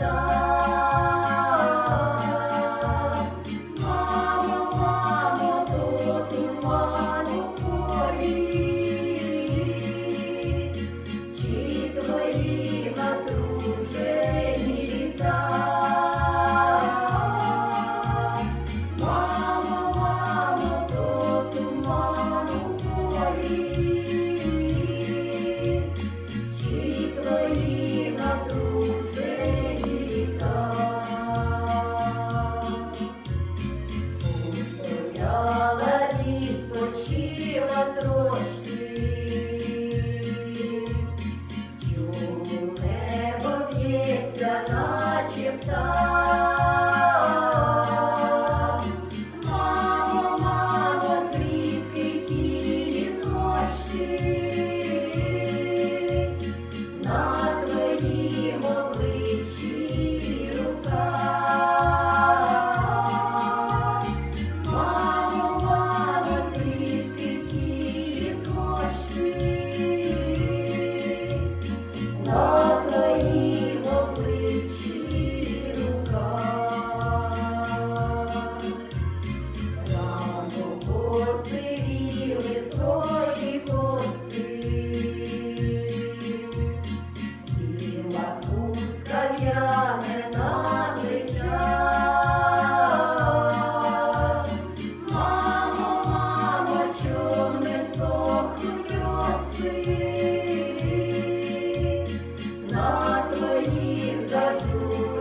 Lord. Посивіли твої коси. Біла хустка в'яне наче час. Мамо, мамо, чом не сохнуть роси? На твоїх зажду